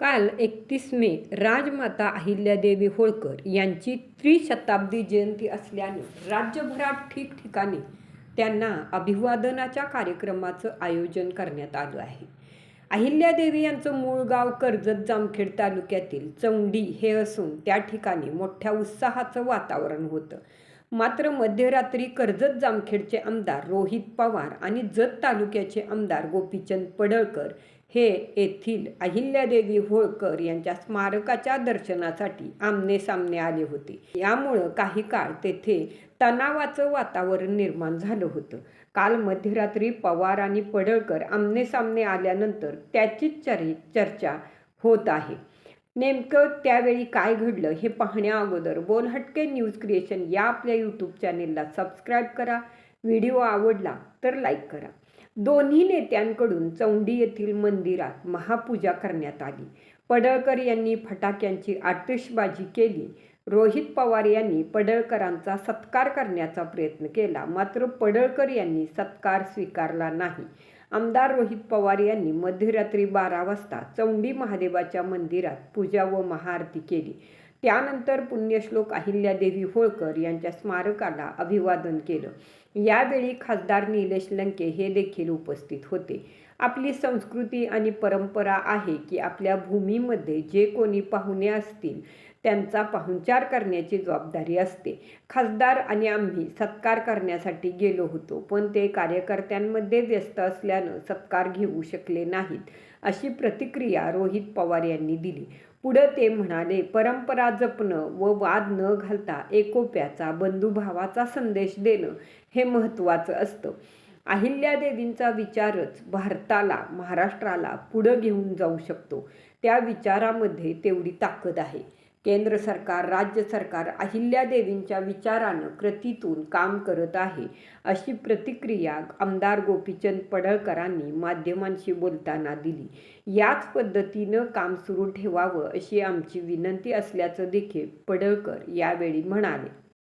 काल एकतीस मे राजमाता अहिल्यादेवी होळकर यांची त्रिशताब्दी जयंती असल्याने राज्यभरात ठिकठिकाणी त्यांना अभिवादनाच्या कार्यक्रमाचं आयोजन करण्यात आलं आहे. अहिल्यादेवी यांचं मूळ गाव कर्जत जामखेड तालुक्यातील चौंडी हे असून त्या ठिकाणी मोठ्या उत्साहाचं वातावरण होतं. मात्र मध्यरात्री कर्जत जामखेडचे आमदार रोहित पवार आणि जत तालुक्याचे आमदार गोपीचंद पडळकर हे येथील अहिल्यादेवी होळकर यांच्या स्मारकाच्या दर्शनासाठी आमने सामने आले होते. यामुळं काही काळ तेथे तणावाचं वातावरण निर्माण झालं होतं. काल मध्यरात्री पवार आणि पडळकर आमने सामने आल्यानंतर त्याचीच चर चर्चा होत आहे. नेमकं त्यावेळी काय घडलं हे पाहण्या अगोदर बोलहटके न्यूज क्रिएशन या आपल्या यूट्यूब चॅनेलला सबस्क्राईब करा. व्हिडिओ आवडला तर लाईक करा. दोन्ही नेत्यांकडून चौंडी येथील मंदिरात महापूजा करण्यात आली. पडळकर यांनी फटाक्यांची आतिषबाजी केली. रोहित पवार यांनी पडळकरांचा सत्कार करण्याचा प्रयत्न केला. मात्र पडळकर यांनी सत्कार स्वीकारला नाही. आमदार रोहित पवार यांनी मध्यरात्री बारा वाजता चौंडी महादेवाच्या मंदिरात पूजा व महाआरती केली. त्यानंतर पुण्यश्लोक अहिल्यादेवी होळकर यांच्या स्मारकाला अभिवादन केलं. यावेळी खासदार निलेश लंके हे देखील उपस्थित होते. आपली संस्कृती आणि परंपरा आहे की आपल्या भूमीमध्ये जे कोणी पाहुणे असतील त्यांचा पाहुणचार करण्याची जबाबदारी असते. खासदार आणि आम्ही सत्कार करण्यासाठी गेलो होतो पण ते कार्यकर्त्यांमध्ये व्यस्त असल्यानं सत्कार घेऊ शकले नाहीत अशी प्रतिक्रिया रोहित पवार यांनी दिली. पुढं ते म्हणाले परंपरा जपणं व वाद न घालता एकोप्याचा बंधुभावाचा संदेश देणं हे महत्त्वाचं असतं. अहिल्यादेवींचा विचारच भारताला महाराष्ट्राला पुढं घेऊन जाऊ शकतो. त्या विचारामध्ये तेवढी ताकद आहे. केंद्र सरकार राज्य सरकार अहिल्यादेवींच्या विचारानं कृतीतून काम करत आहे अशी प्रतिक्रिया आमदार गोपीचंद पडळकरांनी माध्यमांशी बोलताना दिली. याच पद्धतीनं काम सुरू ठेवावं अशी आमची विनंती असल्याचं देखील पडळकर यावेळी म्हणाले.